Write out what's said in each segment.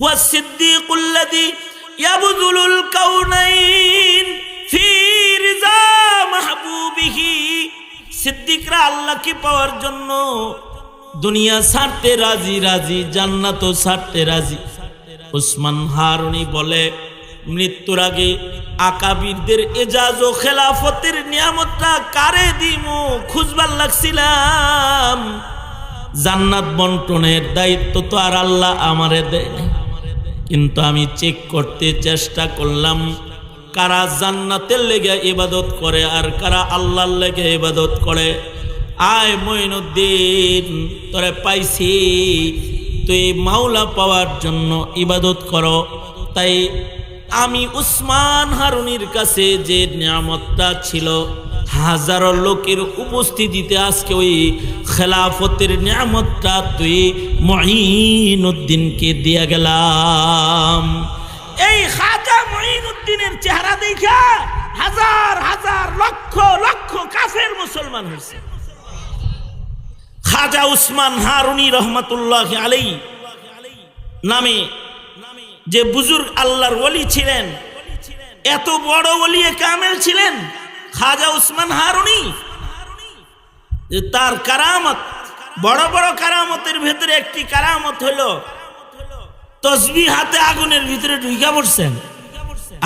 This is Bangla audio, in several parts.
হুয়া সিদ্দিকুল্লাযী ইয়াবযুলুল কাউনাইন ফি রিজা মাহবুবিহি। সিদ্দিকরা আল্লাহকে পাওয়ার জন্য দুনিয়া ছাড়তে রাজি রাজি, জান্নাতও ছাড়তে রাজি। উসমান হারুনি বলে, মৃত্যুর আগে আকাবিরদের এজাজ ও খেলাফতের নিয়ামতটা কারে দিমু? খুঁজবার লাগছিলাম। জান্নাত বন্টনের দায়িত্ব তো আর আল্লাহ আমারে দেয়। কিন্তু আমি চেক করতে চেষ্টা করলাম, কারা জান্নাতের লেগে ইবাদত করে আর কারা আল্লাহর লেগে ইবাদত করে। আয় মঈনুদ্দিন, তোরে পাইছি। তুই মাওলা পাওয়ার জন্য ইবাদত করো। তাই আমি উসমান হারুনির কাছে যে নিয়ামতটা ছিল হাজারো লোকের উপস্থিতিতে আজকে ওই খেলাফতের নিয়ামতটা তুই মঈনুদ্দিনকে দিয়ে গেলাম। এই খাজা মঈনুদ্দিনের চেহারা দেখা হাজার হাজার, লক্ষ লক্ষ কাফের মুসলমান হয়েছে। খাজা উসমান হারুনি রহমতুল্লাহ আলাই নামে যে বুজুর্গ আল্লাহর ওলি ছিলেন, এত বড় ওলি কামেল ছিলেন খাজা উসমান হারুনি তার কারামত, বড় বড় কারামতের ভেতরে একটি কারামত হলো তসবি হাতে আগুনের ভিতরে ঢুকা পড়ছেন,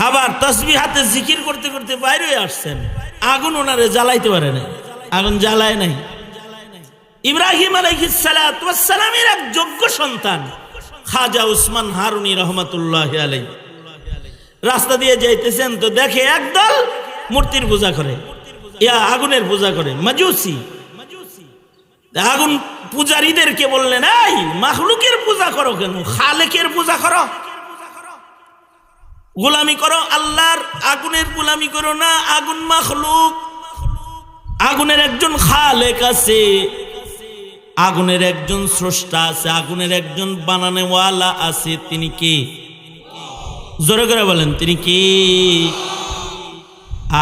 আবার তসবি হাতে জিকির করতে করতে বাইরে আসছেন, আগুন ওনারে জ্বালাইতে পারে না আগুন জ্বালায় নাই। ইব্রাহিম আলাইহিসালামের এক যোগ্য সন্তান, খাজা উসমান হারুনি রহমতুল্লাহ আলাই রাস্তা দিয়ে যাইতেছেন তো দেখে একদল মূর্তির পূজা করে। ইয়া আগুনের পূজা করে। মাজুসি। আগুন পূজারীদেরকে বললেন, এই মাহলুকের পূজা করো কেন? খালেকের পূজা করো। গোলামি করো, আল্লাহর আগুনের গোলামি করো না, আগুন মাখলুক। আগুনের একজন খালেক আছে, আগুনের একজন স্রষ্টা আছে, আগুনের একজন বানানেওয়ালা আছে, তিনি কে? জোরে করে বলেন, তিনি কে?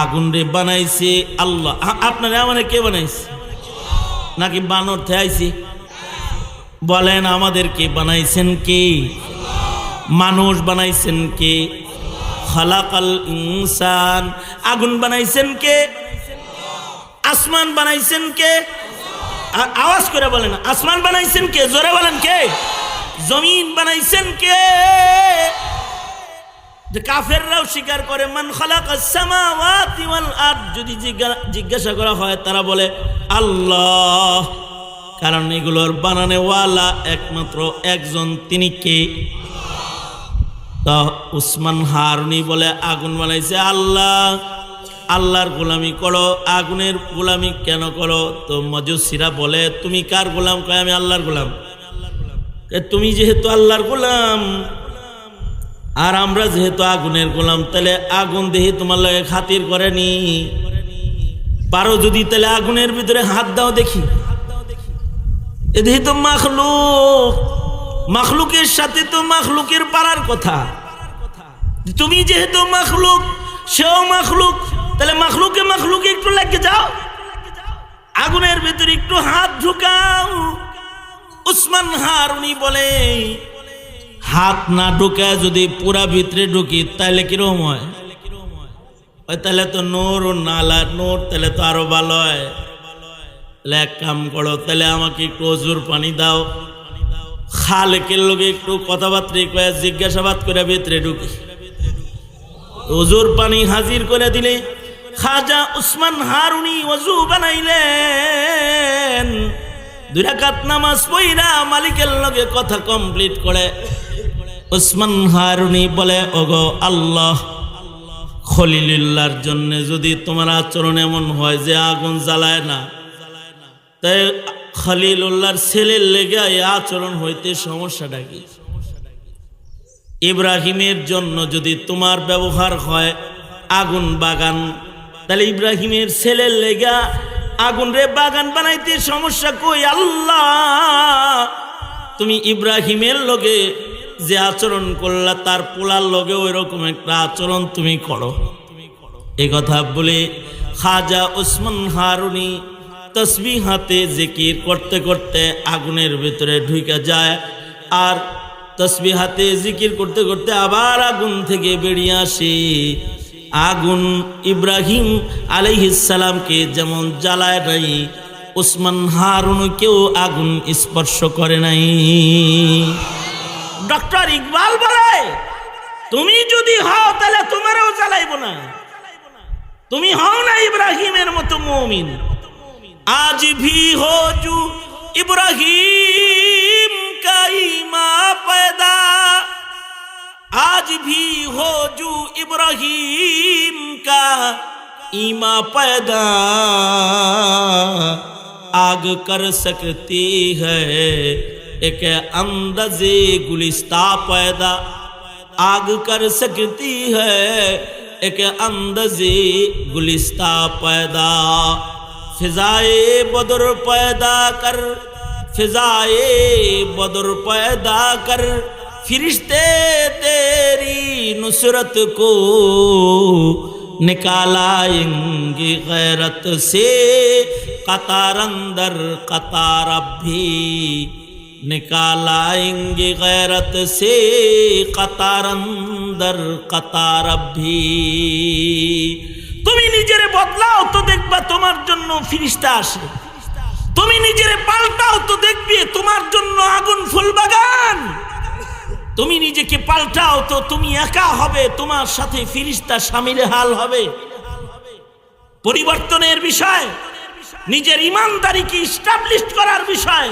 আগুন রে বানাইছে আল্লাহ। আপনারা আমাদের কে বানাইছে? নাকি বানর আইছি বলেন আমাদেরকে বানাইছেন কে? মানুষ বানাইছেন কে? খালাকাল ইনসান। আগুন বানাইছেন কে? আসমান বানাইছেন কে? আওয়াজ করে বলেন, আসমান বানাইছেন কে? জোরে বলেন কে? জমিন বানাইছেন কে? যে কাফেররাও স্বীকার করে, মান খালাকাস সামাওয়াতি ওয়াল আরদ যদি জিজ্ঞা- জিজ্ঞাসা করা হয়, তারা বলে, আল্লাহ কারণ এগুলোর বানানেওয়ালা একমাত্র একজন, তিনি কে? উসমান হারুনি বলে, আগুন বানাইছে আল্লাহ আল্লাহর গোলামি করো, আগুনের গোলামি কেন করো? তো মজুসিরা বলে, তুমি কার গোলাম? কয়, আমি আল্লাহর গোলাম। তুমি যেহেতু আল্লাহর গোলাম। আর আমরা যেহেতু আগুনের গোলাম, তাহলে আগুন দেহে তোমার লাগে খাতির করেনি পারো যদি তাহলে আগুনের ভিতরে হাত দাও দেখি। এ দেহে তো মাখলুক। মাখলুকের সাথে তো মাখলুকের পারার কথা। তুমি যেহেতু মাখলুক, সেও মাখলুক, তাহলে মাখলুকে মাখলুকে একটু লাগে যাও। আগুনের ভিতরে একটু হাত ঢুকাও। উসমান হার উনি বলে হাত না ঢুকায় যদি পুরা ভিতরে ঢুকি তাহলে কীরকম হয়? তাহলে তো নোর ও নালা, নোর তাহলে তো আরও ভালো হয়। এক কাম করো তাহলে আমাকে একটু অজুর পানি দাও। খালেকের লোকে একটু কথাবার্তা জিজ্ঞাসাবাদ করে ভিতরে ঢুকি। অজুর পানি হাজির করে দিলে, খাজা উসমান হারুনি অজু বানাইলেন। দুই রাকাত নামাজ পইরা মালিকের লগে কথা কমপ্লিট করে। উসমান হারুনি বলে, ওগো আল্লাহ, খলিলুল্লাহর জন্য যদি তোমার আচরণ এমন হয় যে আগুন জ্বালায় না, তাই খলিলুল্লাহর ছেলের লেগে এই আচরণ হইতে সমস্যাটা কি? ইব্রাহিমের জন্য যদি তোমার ব্যবহার হয় আগুন বাগান, তাহলে ইব্রাহিমের ছেলের লেগা আগুন রে বাগান বানাইতে সমস্যা কই আল্লাহ? তুমি ইব্রাহিমের লগে যে আচরণ করলা, তার পোলার লগে ওই রকম একটা আচরণ তুমি করো। এ কথা বলে খাজা উসমান হারুনি তসবি হাতে জিকির করতে করতে আগুনের ভিতরে ঢুকে যায় আর তসবি হাতে জিকির করতে করতে আবার আগুন থেকে বেরিয়ে আসে। আগুন ইব্রাহিম আলাইহিসালামকে যেমন জ্বালায় নাই, ওসমান হারুনকেও আগুন স্পর্শ করে নাই। ডক্টর ইকবাল বলে, তুমি যদি হও তাহলে তোমারও জ্বালাইবো না। তুমি হও না ইব্রাহিমের মতো মমিন। আজ ভি হজু ইব্রাহিম কাইমা পায়দা। आज भी हो जू इब्राहिम का ईमा पैदा। आग कर सकती है, एक अंदाजे गुलिस्ता पैदा। आग कर सकती है, एक अंदाजे गुलिस्ता पैदा। फिजाए बदर पैदा कर, फिजाए बदर पैदा कर। फिरिश्ते तेरी नुसरत को निकालाएंगे गैरत से कतार अंदर कतार अब भी निकालाएंगे गैरत से कतार अंदर कतार अब भी তুমি নিজেরে বদলাও তো দেখবা তোমার জন্য ফিরিস্তা আসে তুমি নিজেরে পাল্টাও তো দেখবে তোমার জন্য আগুন ফুল বাগান তুমি নিজেকে পাল্টাও তো তুমি একা হবে, তোমার সাথে ফিরিস্তা স্বামীর হাল হবে। পরিবর্তনের বিষয়, নিজের ইমানদারিকে স্টাবলিশ করার বিষয়,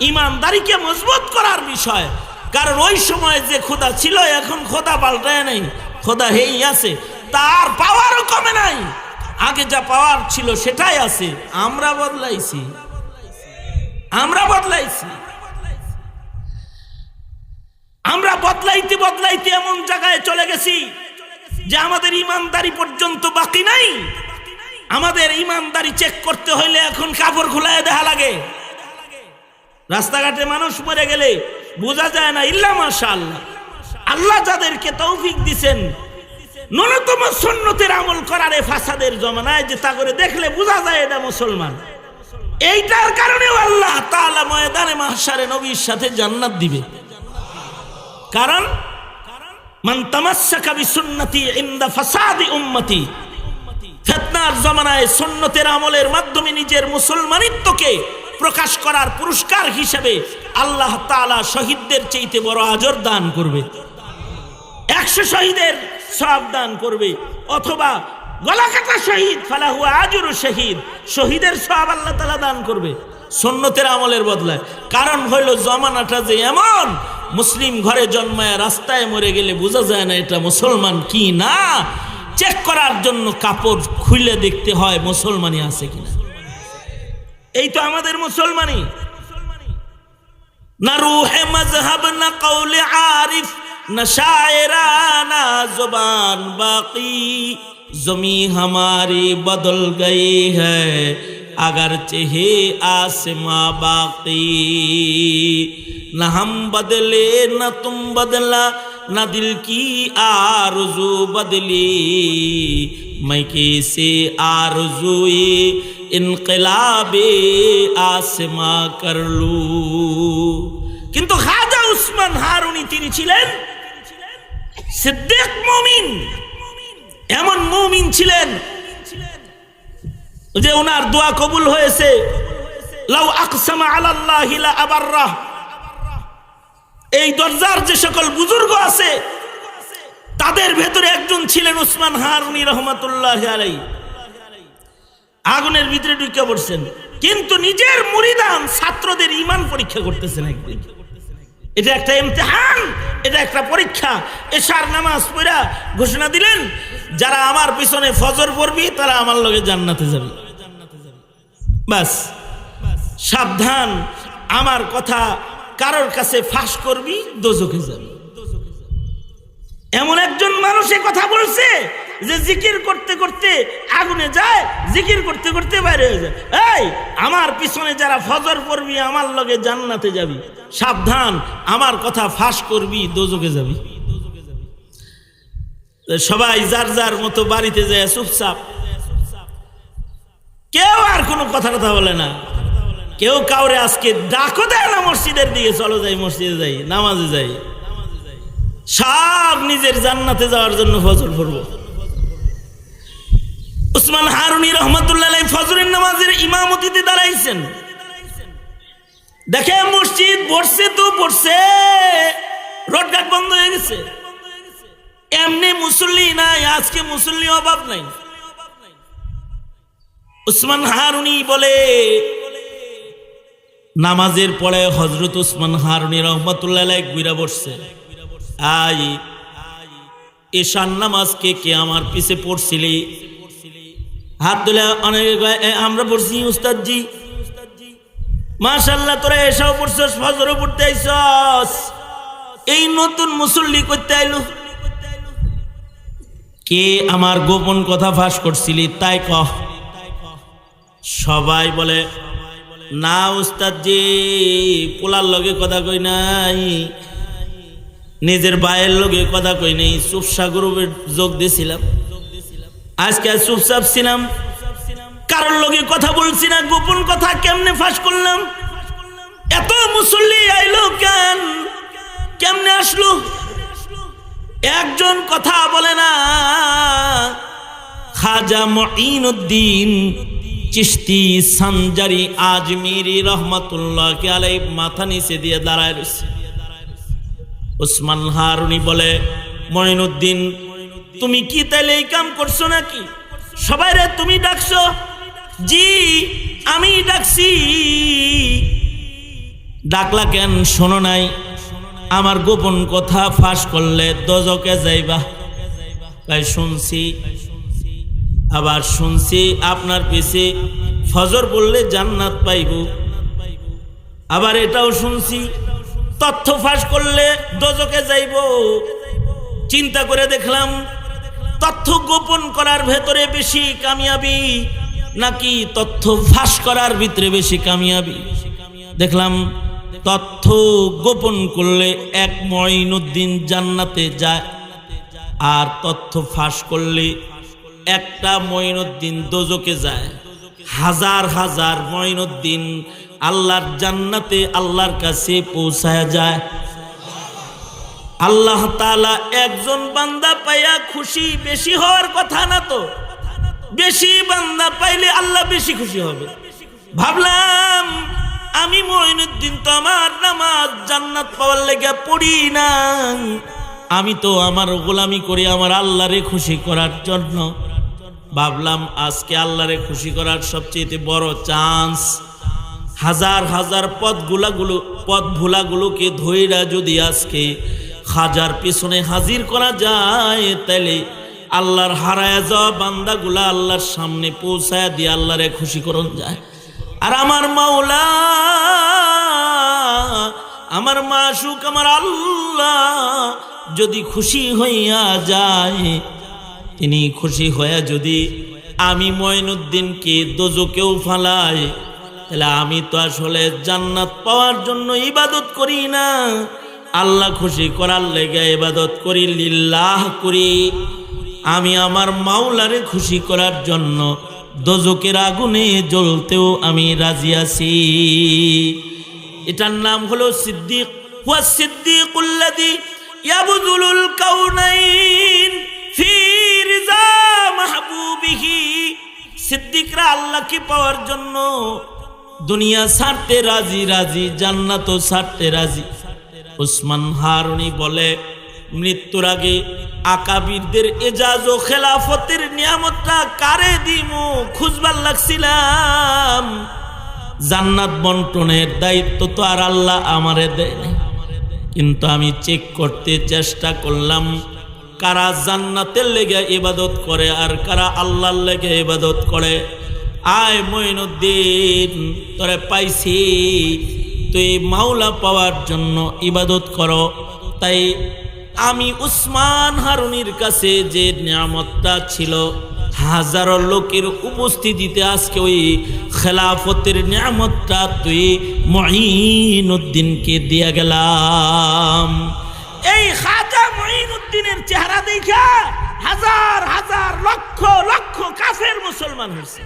ইমানদারিকে মজবুত করার বিষয়। কারণ ওই সময় যে খোদা ছিল, এখন খোদা পাল্টায় নেই, খোদা হেই আছে। তার পাওয়ারও কমে নাই। আগে যা পাওয়ার ছিল, সেটাই আছে। আমরা বদলাইছি। আমরা বদলাইছি। আমরা বদলাইতে বদলাইতে এমন জায়গায় চলে গেছি যে আমাদের ইমানদারি পর্যন্ত বাকি নাই। আমাদের ইমানদারি চেক করতে হইলে এখন কাপড় খোলায় দেখা লাগে। রাস্তাঘাটে মানুষ মরে গেলে বোঝা যায় না, ইল্লা মাশা আল্লাহ যাদেরকে তৌফিক দিছেন, ন্যূনতম সন্ন্যতের আমল করার ফাসাদের জমানায় যে তা করে দেখলে বোঝা যায় এটা মুসলমান। এইটার কারণেও আল্লাহ তাআলা ময়দানে মাহশারে নবীর সাথে জান্নাত দিবে। কারণ, মান তামাসসাকা বিসুন্নতি ইনদা ফাসাদি উম্মতি। ফিতনার আমলের মাধ্যমে নিজের মুসলমানিত্বকে প্রকাশ করার পুরস্কার হিসেবে আল্লাহ শহীদদের চাইতে বড় দান করবে। একশো শহীদের দান করবে, অথবা শহীদ শহীদ, শহীদের আল্লাহ তালা দান করবে। সন্ন্যতের আমলের বদলায়। কারণ হইল জমানাটা যে এমন মুসলিম ঘরে জন্মায় রাস্তায় মরে গেলে বোঝা যায় না এটা মুসলমান কি না চেক করার জন্য কাপড় খুলে দেখতে হয় মুসলমানই আছে কিনা এই তো আমাদের মুসলমানই না রুহে মজহব না কৌলে আরিফ न शायराना जुबान बाकी जमी हमारी बदल गई है अगर चहे आसमां बाकी न हम बदले न तुम बदला न दिल की आरजू बदली मैं कैसे आरजुए इनकलाबे आसमां कर लूं কিন্তু খাজা উসমান হারুনি তিনি ছিলেন সিদ্দিক মুমিন এমন মুমিন ছিলেন যে ওনার দোয়া কবুল হয়েছে লাউ আকসামা আলাল্লাহি লা আবাররাহ এই দরজার যে সকল বুজুর্গ আছে, তাদের ভেতরে একজন ছিলেন উসমান হারুনি রহমাতুল্লাহ আলাই আগুনের ভিতরে ঢুকে পড়ছেন। কিন্তু নিজের মুরিদান ছাত্রদের ইমান পরীক্ষা করতেছেন একদিন। এটা একটা ইমতিহান, এটা একটা পরীক্ষা। এশার নামাজ পড়া ঘোষণা দিলেন, যারা আমার পিছনে ফজর পড়বি, তারা আমার লগে জান্নাতে যাবে। বাস, সাবধান, আমার কথা কারোর কাছে ফাঁস করবি, দোজখে যাবি। এমন একজন মানুষ কথা বলছে যে জিকির করতে করতে আগুনে যায়, জিকির করতে করতে বাইরে হয়ে যায়। এই, আমার পিছনে যারা ফজর পড়বি, আমার লগে জান্নাতে যাবি। সাবধান, আমার কথা ফাঁস করবি দোজকে যাবি। সবাই যার যার মতো বাড়িতে যায়, চুপচাপ। কেউ আর কোনো কথা কথা বলে না। কেউ কাউরে আজকে ডাকো দেয় না মসজিদের দিকে, চলো যাই, মসজিদে যাই, নামাজে যাই। সব নিজের জান্নাতে যাওয়ার জন্য ফজর পড়ব। উসমান হারুনি রহমতুল্লাহ ফজরের নামাজের ইমামতিতে দাঁড়াইছেন। দেখে মসজিদ পড়ছে তো পড়ছে রোডঘাট বন্ধ হয়ে গেছে। এমনি মুসল্লি নাই, আজকে মুসল্লি অভাব নাই। উসমান হারুনি বলে নামাজের পরে হজরত উসমান হারুনি রহমতুল্লাহ গুইরা বসছে। আই এশান নামাজকে কে আমার পিছে পড়ছিলি? হাত তুলে অনেক আমরা পড়ছি উস্তাদজি। মাশাল্লাহ তোরা এসাও পড়ছস, ফজরও পড়তে আইসস এই নতুন মুসল্লি করতে আইলো। কে আমার গোপন কথা ফাঁস করছিলি তাই কহ। সবাই বলে না উস্তাদ জি পোলার লগে কথা কই নাই। নিজের বায়ের লগে কথা কই নাই চুপসা গ্রুপের যোগ দিয়েছিলাম আজকে চুপচাপ ছিলাম। কারোর লগে কথা বলছি না, গোপন কথা কেমনে ফাঁস করলাম? এত মুসল্লি আইলো কেন? কেমনে আসলো? একজন কথা বলে না। খাজা মঈনুদ্দিন চিস্তি সানজারি আজমিরি রহমতুল্লাহকে আলাই মাথা নিচে দিয়ে দাঁড়ায় রয়েছে। ওসমান হারুনি বলে, মঈনুদ্দিন, তুমি কি তাইলে এই কাম করছ নাকি? সবাই রে, তুমি ডাকছো? জি, আমি ডাকছি। ডাকলা কেন? শোনো নাই। আমার গোপন কথা ফাঁস করলে দজকে যাইবা। তাই শুনছি আবার শুনছি আপনার পিছে, ফজর বললে জান্নাত পাইব। আবার এটাও শুনছি, তথ্য ফাঁস করলে দজকে যাইব। চিন্তা করে দেখলাম, তথ্য গোপন করার ভেতরে বেশি কামিয়াবি, নাকি তথ্য ফাঁস করার ভিতরে বেশি কামিয়াবি? দেখলাম, তথ্য গোপন করলে এক মঈনুদ্দিন জান্নাতে যায়, আর তথ্য ফাঁস করলে একটা মঈনুদ্দিন দোজকে যায়। হাজার হাজার মঈনুদ্দিন আল্লাহর জান্নাতে আল্লাহর কাছে পৌঁছায় যায়। আল্লাহ তালা একজন বান্দা পাইয়া খুশি বেশি হওয়ার কথা না তো। বেশি বান্দা পাইলে আল্লাহ বেশি খুশি হবে। ভাবলাম, আমি মঈনুদ্দিন তো আমার নামাজ জান্নাত পাওয়ার লেগে পড়ি না আমি তো আমার গোলামি করি আমার আল্লাহরে খুশি করার জন্য। ভাবলাম আজকে আল্লাহরে খুশি করার সবচেয়ে বড় চান্স। হাজার হাজার পথগুলাগুলো পথ ভুলাগুলোকে ধৈরা যদি আজকে হাজার পিছনে হাজির করা যায় তাহলে আল্লাহর হারায় যাওয়া বান্দাগুলা আল্লাহর সামনে পৌঁছায় দিয়ে আল্লাহরে খুশি করন যায়। আর আমার মাওলা, আমার মাসুক, আমার আল্লাহ যদি খুশি হইয়া যায় তিনি খুশি হয়ে যদি আমি ময়নুদ্দিনকে দোজকেও ফালাই, তাহলে আমি তো আসলে জান্নাত পাওয়ার জন্য ইবাদত করি না। আল্লাহ খুশি করার লেগে ইবাদত করি, লিল্লাহ করি। আমি আমার মাওলারে খুশি করার জন্য দোজকের আগুনে জ্বলতেও আমি রাজি আছি। এটার নাম হলো সিদ্দিক। হুয়া সিদ্দিকুল্লাদি ইয়াবুদুলুল কাউনাইন ফি মাহবুবিহি সিদ্দিকরা আল্লাহকে পাওয়ার জন্য দুনিয়া ছাড়তে রাজি রাজি, জান্নাতও ছাড়তে রাজি। উসমান হারুনি বলে, মৃত্যুর আগে আকাবিরদের এজাজ ও খেলাফতের নিয়ামতটা কারে দিমু? খুঁজবার লাগছিলাম। জান্নাত বন্টনের দায়িত্ব তো আর আল্লাহ আমারে দেয় কিন্তু আমি চেক করতে চেষ্টা করলাম কারা জান্নাতের লেগে ইবাদত করে আর কারা আল্লাহর লেগে ইবাদত করে? আয় মঈনুদ্দিন, তোরে পাইছি। তুই মাওলা পাওয়ার জন্য ইবাদত করো। তাই আমি উসমান হারুনির কাছে যে নিয়ামতটা ছিল, হাজারো লোকের উপস্থিতিতে আজকে ওই খেলাফতের নিয়ামতটা তুই মঈনুদ্দিনকে দিয়া গেলাম। এই খাজা চেহারা দেখা হাজার হাজার লক্ষ লক্ষ কাফের মুসলমান হয়েছে।